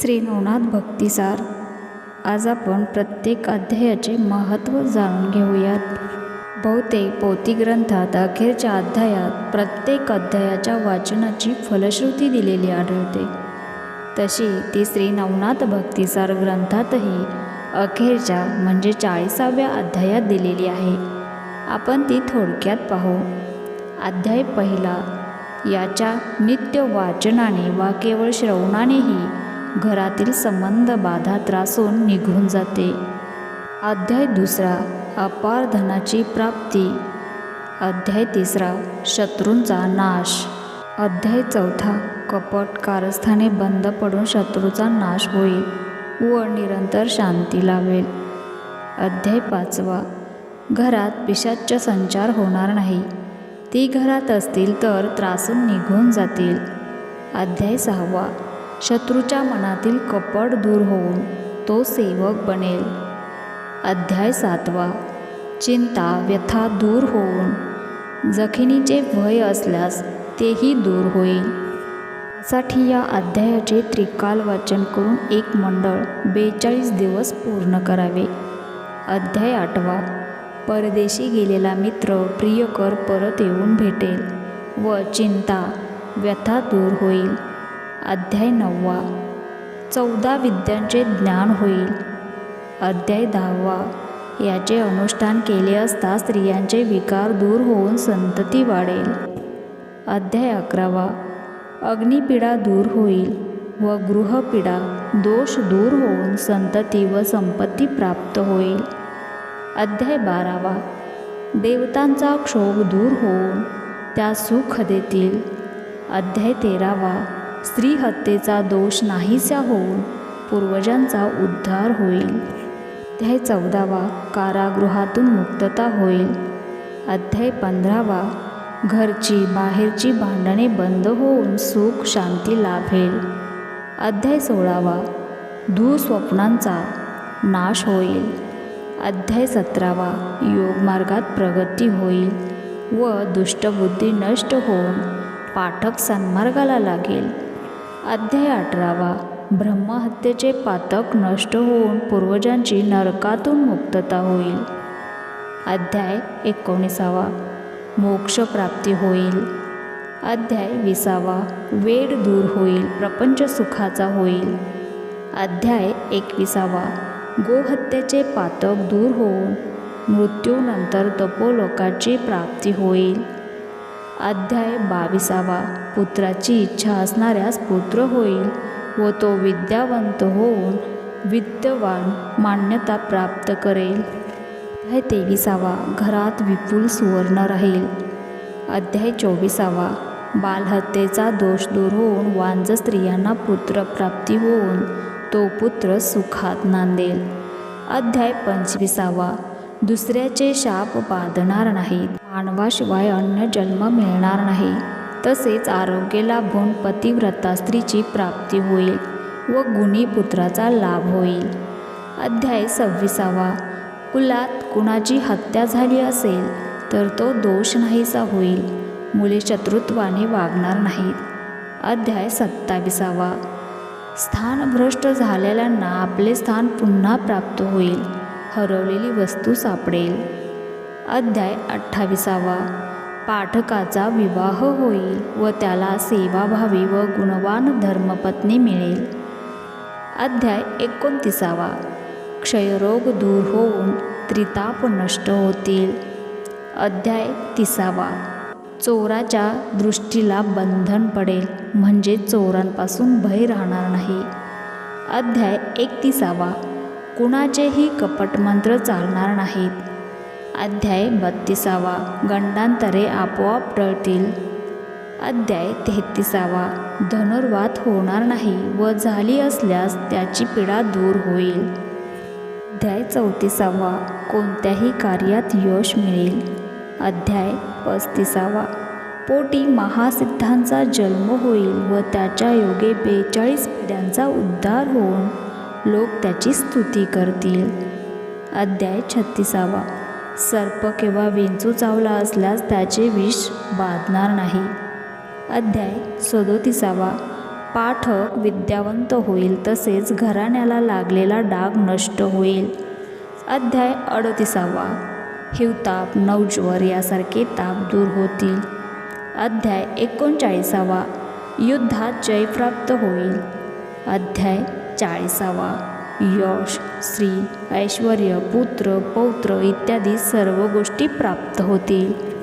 श्री नवनाथ भक्तिसार. आज आपण प्रत्येक अध्यायाचे महत्त्व जाणून घेऊयात. बहुतेक पोथी ग्रंथात अखेरच्या अध्यायात प्रत्येक अध्यायाच्या वाचनाची फलश्रुती दिलेली आढळते. तशी ती श्री नवनाथ भक्तिसार ग्रंथातही अखेरच्या म्हणजे चाळीसाव्या अध्यायात दिलेली आहे. आपण ती थोडक्यात पाहू. अध्याय पहिला. याच्या नित्य वाचनाने वा केवळ श्रवणानेही घरातील संबंध बाधा त्रासून निघून जाते. अध्याय दुसरा अपार धनाची प्राप्ती. अध्याय तिसरा शत्रूंचा नाश. अध्याय चौथा कपट कारस्थाने बंद पडून शत्रूचा नाश होईल. व निरंतर शांती लावेल. अध्याय पाचवा घरात पिशाच्च संचार होणार नाही. ती घरात असतील तर त्रासून निघून जातील. अध्याय सहावा शत्रूच्या मनातील कपट दूर होऊन तो सेवक बनेल. अध्याय सातवा. चिंता व्यथा दूर होऊन. जखिनीचे भय असल्यास तेही दूर होईल. साठी या अध्यायाचे त्रिकाल वाचन करून एक मंडळ बेचाळीस दिवस पूर्ण करावे. अध्याय आठवा. परदेशी गेलेला मित्र प्रियकर परत येऊन भेटेल व चिंता व्यथा दूर होईल. अध्याय नववा. चौदा विद्यांचे ज्ञान होईल. अध्याय दहावा. याचे अनुष्ठान केले असता स्त्रियांचे विकार दूर होऊन संतती वाढेल. अध्याय अकरावा. अग्निपीडा दूर होईल व गृहपीडा दोष दूर होऊन संतती व संपत्ती प्राप्त होईल. अध्याय बारावा. देवतांचा क्षोभ दूर होऊन त्या सुख देतील. अध्याय तेरावा. स्त्री हत्येचा दोष नाहीसा होऊन पूर्वजांचा उद्धार होईल. अध्याय चौदावा कारागृहातून मुक्तता होईल. अध्याय पंधरावा घरची बाहेरची भांडणे बंद होऊन सुख शांती लाभेल. अध्याय सोळावा स्वप्नांचा नाश होईल. अध्याय सतरावा योगमार्गात प्रगती होईल व दुष्टबुद्धी नष्ट होऊन पाठक सन्मार्गाला लागेल. अध्याय अठरावा. ब्रह्महत्येचे पातक नष्ट होऊन पूर्वजांची नरकातून मुक्तता होईल. अध्याय एकोणीसावा. मोक्षप्राप्ती होईल. अध्याय विसावा. वेड दूर होईल. प्रपंच सुखाचा होईल. अध्याय एकविसावा. गोहत्येचे पातक दूर होऊन मृत्यूनंतर तपोलोकाची प्राप्ती होईल. अध्याय बावीसावा. पुत्राची इच्छा असणाऱ्यास पुत्र होईल व तो विद्यावंत होऊन विद्यवान मान्यता प्राप्त करेल. अध्याय तेविसावा. घरात विपुल सुवर्ण राहील. अध्याय चोवीसावा. बालहत्येचा दोष दूर होऊन वांज स्त्रियांना पुत्र प्राप्ती होऊन तो पुत्र सुखात नांदेल. अध्याय पंचवीसावा. दुसऱ्याचे शाप बाधणार नाहीत. मानवाशिवाय अन्य जन्म मिळणार नाही. तसेच आरोग्य लाभून पतिव्रता स्त्रीची प्राप्ती होईल व गुणी पुत्राचा लाभ होईल. अध्याय सव्वीसावा. कुलात कुणाची हत्या झाली असेल तर तो दोष नाहीसा होईल. मुले शत्रुत्वाने वागणार नाहीत. अध्याय सत्ताविसावा. स्थानभ्रष्ट झालेल्यांना आपले स्थान पुन्हा प्राप्त होईल. हरवलेली वस्तू सापडेल. अध्याय अठ्ठावीसावा. पाठकाचा विवाह होईल व त्याला सेवाभावी व गुणवान धर्मपत्नी मिळेल. अध्याय एकोणतीसावा. क्षयरोग दूर होऊन त्रिताप नष्ट होतील. अध्याय तिसावा. चोराच्या दृष्टीला बंधन पडेल म्हणजे चोरांपासून भय राहणार नाही. अध्याय एकतीसावा. कुणाचेही कपटमंत्र चालणार नाहीत. अध्याय बत्तीसावा. गंडांतरे आपोआप टळतील. अध्याय तेहतीसावा. धनुर्वात होणार नाही व झाली असल्यास त्याची पीडा दूर होईल. अध्याय चौतीसावा. कोणत्याही कार्यात यश मिळेल. अध्याय पस्तीसावा. पोटी महासिद्धांचा जन्म होईल व त्याच्या योगे बेचाळीस पिढ्यांचा उद्धार होऊन लोक त्याची स्तुती करतील. अध्याय छत्तीसावा. सर्प किंवा विंचू चावला असल्यास त्याचे विष बाधणार नाही. अध्याय सदोतीसावा. पाठक विद्यावंत होईल तसेच घराण्याला लागलेला डाग नष्ट होईल. अध्याय अडतीसावा. हिवताप नवज्वर यासारखे ताप दूर होतील. अध्याय एकोणचाळीसावा. युद्धात जय प्राप्त होईल. अध्याय चाळीसावा. यश श्री ऐश्वर पुत्र पौत्र इत्यादी सर्व गोष्टी प्राप्त होतील.